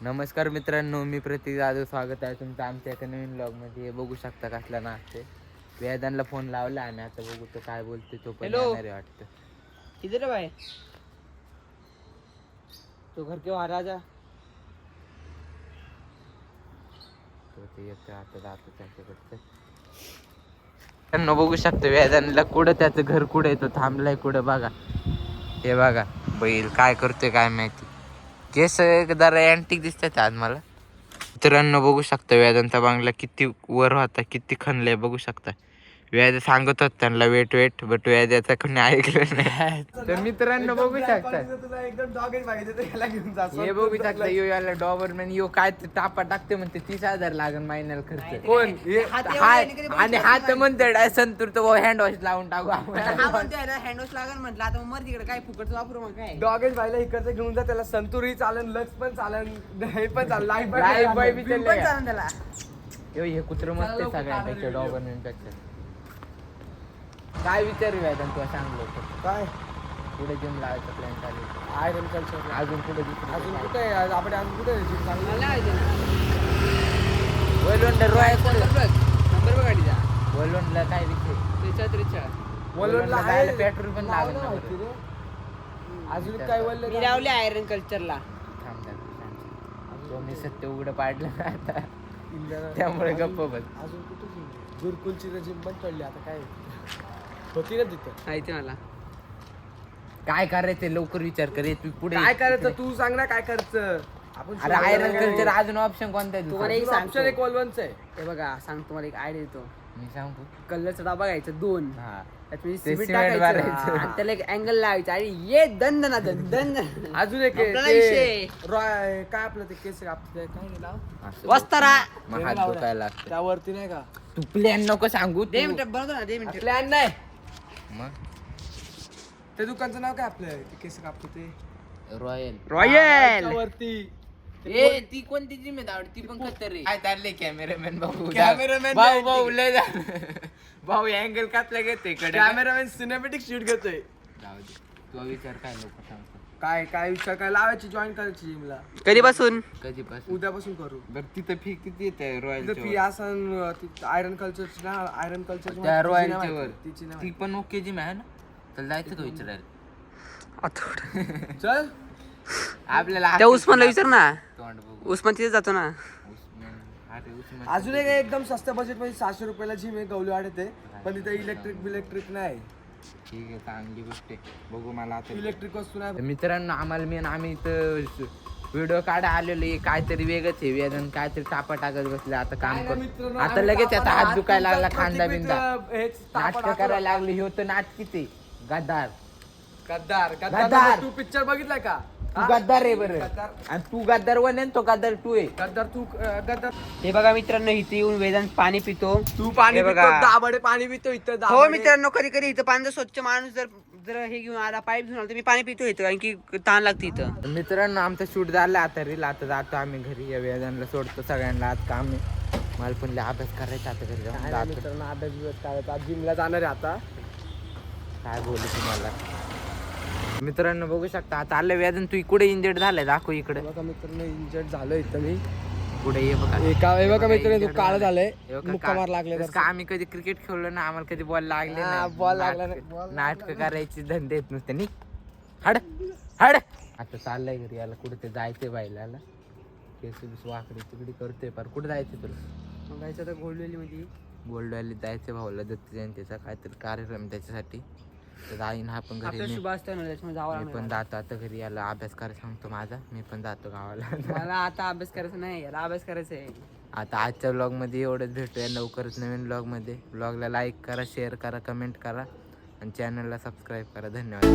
नमस्कार मित्रांनो मी प्रतीक जाधव. स्वागत आहे तुमचं आमच्या एका नवीन ब्लॉगमध्ये हे बघू शकता कसला नाचते वेदांना फोन लावला आणि आता बघू तो काय बोलते तो पण Hello. येणार आहे वाटतं. किधर है भाई तो घर के बाहर आ जा? तो ते येतं आता जातो त्याच्याकडचं. त्यांना बघू शकतो वेदांना कुठं त्याचं घर कुठं येतो थांबलाय कुठं बघा. हे बघा बैल काय करतोय काय माहिती. केस जरा अँटिक दिसतात आज मला. मित्रांनो बघू शकता वेदांचा बांगला किती वर होता किती खणलाय बघू शकता. व्याज सांगत होत त्यांना वेट वेट बट व्याजाचा कोणी ऐकलं नाही. तर मित्रांनो बघू शकता. तुला एकदम डॉगेज पाहिजे तर याला घेऊन जा. हे बघू शकता यो याला डॉबरमॅन यो काय ते टापा टाकते म्हणते तीस हजार लागेल महिन्याला खर्च. कोण? हे हाय आणि हात म्हणते संतूर तो हँड वॉश लावून टाकू आपण. हँडवॉश लागल म्हटलं आता मग मर तिकडे काय फुकट वापरू मग काय? डॉगेज भाईला इकडचं घेऊन जा त्याला संतुरी चालन लक्स पण चालन हे पण चालन लाईफ Life boy बी. पण चालेल त्याला. यो हे कुत्र मस्त आहे सगळ्यांपेक्षा डॉबरमॅनपेक्षा काय विचारू वेदन तुला सांगलो होतं काय? पुढे जिम लावायचा प्लॅन चालू आहे. आयरन कल्चर अजून पुढे अजून कुठे आहे? आज आपण अजून कुठे आहे? जिम चालू वलवंड रॉय नंबर बघ गाडीचा वलवंडला काय विषय? त्रेचाळीस त्रेचाळीस. वलवडला वलवंडला आहे. पेट्रोल पण लागेल लावलं ना माहिती बरं. रे. अजून काय वल्ल मी लावले आयरन कल्चरला. तो मी सत्य उघडं पाडलं ना आता. त्यामुळे गप्प बस. अजून कुठे जिम गुरुकुलची जिम पण पडली. आता काय? होती ना तिथं. माहिती मला. काय करायचं लवकर विचार कर तू पुढे काय करायचं? तू सांग ना काय करायचं? आपण अरे आयरन कल्चर अजून ऑप्शन कोणता आहे तुम्हाला? एक. एक आहे. हे बघा सांग तुम्हाला एक आयडिया देतो. मी सांगू कलरचा डबा घ्यायचा दोन. हा. त्यात मी ते सिमेंट सिमेंट टाकायचं. भरायचं. आणि त्याला एक अँगल लावायचा. आणि ये दंड ना दंड दंड अजून एक आहे, ते. रॉय- काय आपलं ते केस आपलं ते? काय आहे नाव? असं. वस्तारा. मग हात दुखायला लागतं. त्यावरती नाही का? तू प्लॅन नको सांगू दे तू. मिनिट बनवतो ना दे मिनिट. प्लॅन नाही. मग? ते दुकानचं नाव काय आपलं? ते केस कापतो ते. रॉयल. रॉयल! वरती ए ती कोणती जिम आहे आवड ती पण खतर रे काय चाललंय कॅमेरामॅन भाऊ Cameraman भाऊ नाही भाऊ. लय झालं. भाऊ अँगल कापला घेते कडे कॅमेरामॅन सिनेमॅटिक शूट घेतोय. जाऊ दे. तू विचार काय लोक सांगतो. काय काय विचार काय लावायची जॉईन करायची जिमला कधीपासून? कधीपासून? उद्यापासून करू. बरं तिथं फी किती येते रॉयल तिथं फी असं आयरन कल्चरची ना आयरन कल्चर त्या रॉयलच्या वर तिची नाही ती पण ओके जिम आहे ना? तर जायचं का विचारायला? माहिती. चल. आपल्याला त्या उस्मानला विचार ना. तोंड बघू. उस्मान तिथे जातो ना. उस्मान अरे उस्मान अजून एक एकदम स्वस्त बजेटमध्ये सहाशे रुपयाला जिम आहे गवलीवाड्यात आहे पण तिथे इलेक्ट्रिक बिलेक्ट्रिक नाही. ठीक आहे चांगली गोष्ट आहे. बघू मला आता. इलेक्ट्रिक वस्तू नाही. तर मित्रांनो आम्हाला मी आणि आम्ही इथं व्हिडिओ काढा आलेलो आहे. काहीतरी वेगळंच आहे. वेदन काहीतरी टापा टाकत बसले. आता काम काय कर. नाही मित्रांनो, आता लगेच आता हात हात दुखायला लागला खांदा बिंदा. नाटक. करायला लागली ह्यो तर नाटकीच. आहे गद्दार. गद्दार गद्दार. गद्दार. तू पिक्चर बघितलाय का? तू? गद्दार आहे बरं. आणि तू गद्दार वन आहे आणि तो गद्दार टू आहे. गद्दार तू अं, गद्दार हे बघा मित्रांनो इथे येऊन वेदांत पाणी पितो. तू पाणी हे पितो बघा. दाबडे पाणी पितो इथं हो. मित्रांनो कधी कधी इथं पाणी स्वच्छ माणूस जर जर हे घेऊन आला पाईप घेऊन आला तर मी पाणी पितो इथं कारण की ताण लागते इथं. मित्रांनो आमचं शूट झालं आता रील आता जातो आम्ही घरी. या वेदांना सोडतो सगळ्यांना. आज काम आहे. मला पण लय अभ्यास करायचा आता घरी जाऊन. जातो. मित्रांनो अभ्यास बिभ्यास करायचा जिमला जाणार आहे आता. काय बोलू तुम्हाला? मित्रांनो बघू शकता आता आलं वेदन तू इकडे इंजेड झालाय? दाखव इकडे. बघा मित्रांनो इंजर्ड झालो इथं मी. पुढे ये बघा. एका हे बघा मित्रांनो injured तू काळ झालाय. झालंय. हे बघा मुक्का का- मार लागले जसं का आम्ही कधी क्रिकेट खेळलो ना आम्हाला कधी बॉल लागले हा, नाही. ball लागला नाटकं- नाही. Ball नाटकं करायची धंदे येत नुसते नी हड हड. आता चाललंय घरी याला कुठे ते जायचंय बायलाला केस बिस वाकडे तिकडे करतोय पर कुठे जायचं तुला? जायचं तर गोल्डवेली मध्ये गोल्ड व्हॅली जायचं भाऊला दत्त जयंतीचा काहीतरी कार्यक्रम त्याच्यासाठी. तर आईन हा पण घरी मी शुभ असतं ना त्याच्यामुळे जावं मी पण लागणार जातो आता घरी याला अभ्यास करायला सांगतो माझा. मी पण जातो गावाला. मला आता अभ्यास करायचा नाही याला अभ्यास करायचा आहे. आता आजच्या ब्लॉगमध्ये एवढंच भेटूया लवकरच नवीन ब्लॉगमध्ये ब्लॉगला लाईक करा शेअर करा कमेंट करा. आणि चॅनलला सबस्क्राईब करा. धन्यवाद.